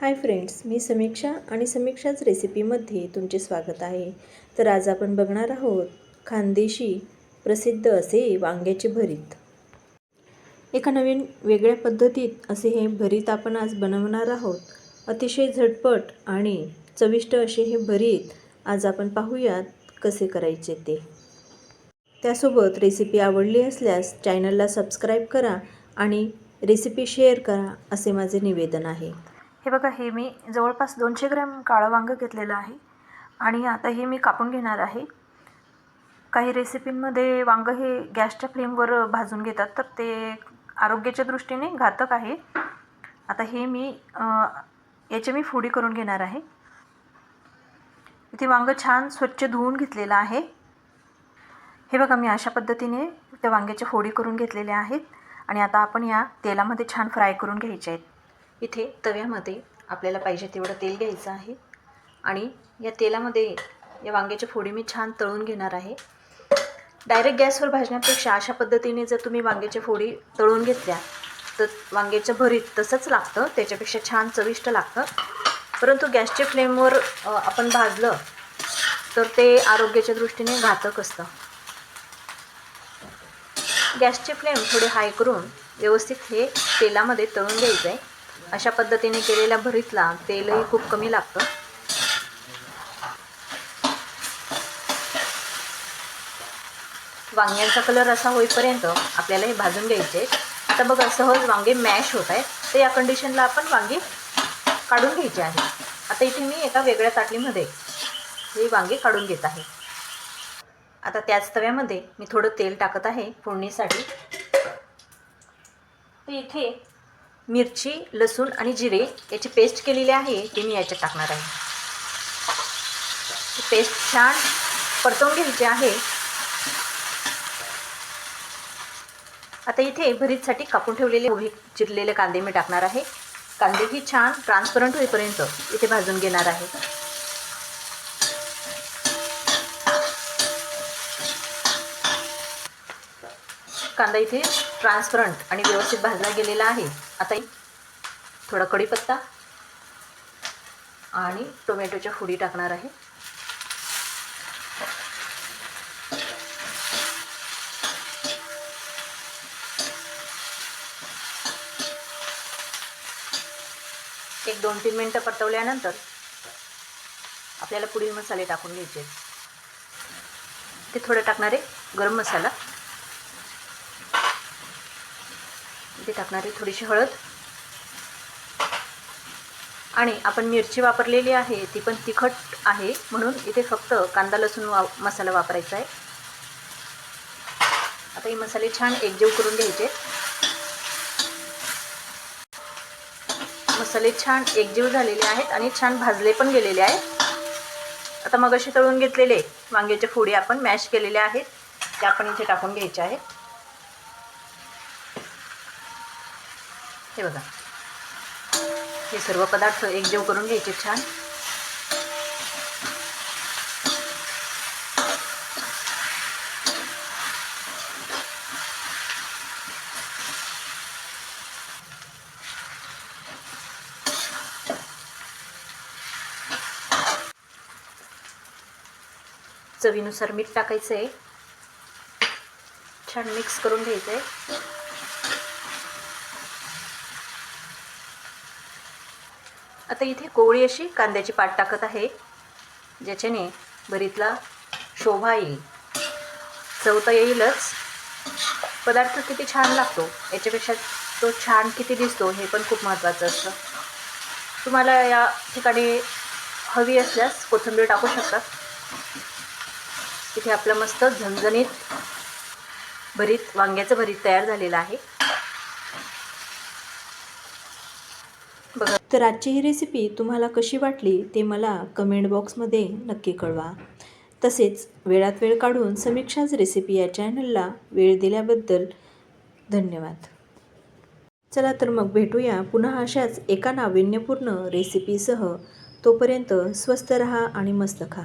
Hi friends मी समीक्षा आणि समीक्षाच रेसिपीमध्ये तुमचे स्वागत आहे. तर आज आपण बघणार आहोत खानदेशी प्रसिद्ध असे वांग्याचे भरीत. एका नवीन वेगळ्या पद्धतीत असे हे भरीत आपण आज बनवणार आहोत. अतिशय झटपट आणि चविष्ट असे हे भरीत आज आपण पाहूयात कसे करायचे ते. त्यासोबत रेसिपी आवडली असल्यास चॅनलला सबस्क्राईब करा आणि रेसिपी शेअर करा असे माझे निवेदन आहे. हे बघा हे मी जवळपास दोनशे ग्रॅम काळं वांगं घेतलेलं आहे आणि आता हे मी कापून घेणार आहे. काही रेसिपींमध्ये वांगं हे गॅसच्या फ्लेमवर भाजून घेतात तर ते आरोग्याच्या दृष्टीने घातक आहे. आता हे मी याचे मी फोडी करून घेणार आहे. इथे वांगं छान स्वच्छ धुवून घेतलेलं आहे. हे बघा मी अशा पद्धतीने त्या वांग्याच्या फोडी करून घेतलेल्या आहेत आणि आता आपण या तेलामध्ये छान फ्राय करून घ्यायचे आहेत. इथे तव्यामध्ये आपल्याला पाहिजे तेवढं तेल घ्यायचं आहे. आणि या तेलामध्ये या वांग्याच्या फोडी मी छान तळून घेणार आहे. डायरेक्ट गॅसवर भाजण्यापेक्षा अशा पद्धतीने जर तुम्ही वांग्याच्या फोडी तळून घेतल्या तर वांग्याचं भरीत तसंच लागतं त्याच्यापेक्षा छान चविष्ट लागतं. परंतु गॅसच्या फ्लेमवर आपण भाजलं तर ते आरोग्याच्या दृष्टीने घातक असतं. गॅसचे फ्लेम थोडे हाय करून व्यवस्थित हे तेलामध्ये तळून घ्यायचं आहे अशा पद्धतीने केलेल्या भरीतला तेलही खूप कमी लागतं. वांग्यांचा कलर असा होईपर्यंत आपल्याला हे भाजून घ्यायचे. आता बघा सहज वांगे मॅश होत आहेत. तर या कंडिशनला आपण वांगे काढून घ्यायचे आहे. आता इथे मी एका वेगळ्या ताटलीमध्ये हे वांगे काढून घेत आहे. आता त्याच तव्यामध्ये मी थोडं तेल टाकत आहे फोडणीसाठी. इथे मिरची लसूण आणि जिरे याची पेस्ट केलेली आहे ती मी याच्यात टाकणार आहे. पेस्ट छान परतवून घ्यायची आहे. आता इथे भरीतसाठी कापून ठेवलेले उभे चिरलेले कांदे मी टाकणार आहे. कांदेही छान ट्रान्सपरंट होईपर्यंत इथे भाजून घेणार आहे. कांदा इथे ट्रान्सपरंट आणि व्यवस्थित भाजला गेलेला आहे. आता थोडा कढीपत्ता आणि टोमॅटोच्या फुडी टाकणार आहे. एक दोन तीन मिनटं परतवल्यानंतर आपल्याला पुढील मसाले टाकून घ्यायचे ते थोडं टाकणारे गरम मसाला. इथे टाकणारी थोडीशी हळद. आणि आपण मिरची वापरलेली आहे ती पण तिखट आहे म्हणून इथे फक्त कांदा लसूण वा मसाला वापरायचा आहे. आता हे मसाले छान एकजीव करून घ्यायचे. मसाले छान एकजीव झालेले आहेत आणि छान भाजले पण गेलेले आहेत. आता मग असे तळून घेतलेले वांग्याच्या फोडी आपण मॅश केलेल्या आहेत. त्या आपण इथे टाकून घ्यायच्या आहेत. हे बघा. हे सर्व पदार्थ एकजीव करून घ्यायचे छान. चवीनुसार मीठ टाकायचं आहे छान मिक्स करून घ्यायचं आहे आता इथे कोवळी अशी कांद्याची पाट टाकत आहे ज्याच्याने भरीतला शोभा येईल. चवता येईलच. पदार्थ किती छान लागतो याच्यापेक्षा तो छान किती दिसतो हे पण खूप महत्त्वाचं असतं. तुम्हाला या ठिकाणी हवी असल्यास कोथिंबीर टाकू शकता. इथे आपलं मस्त झणझणीत भरीत वांग्याचं भरीत तयार झालेलं आहे. बघा तर आजची ही रेसिपी तुम्हाला कशी वाटली ते मला कमेंट बॉक्समध्ये नक्की कळवा. तसेच वेळात वेळ काढून समीक्षाच रेसिपी या चॅनलला वेळ दिल्याबद्दल धन्यवाद. चला तर मग भेटूया पुन्हा अशाच एका नाविन्यपूर्ण रेसिपीसह तोपर्यंत स्वस्त रहा आणि मस्त खा.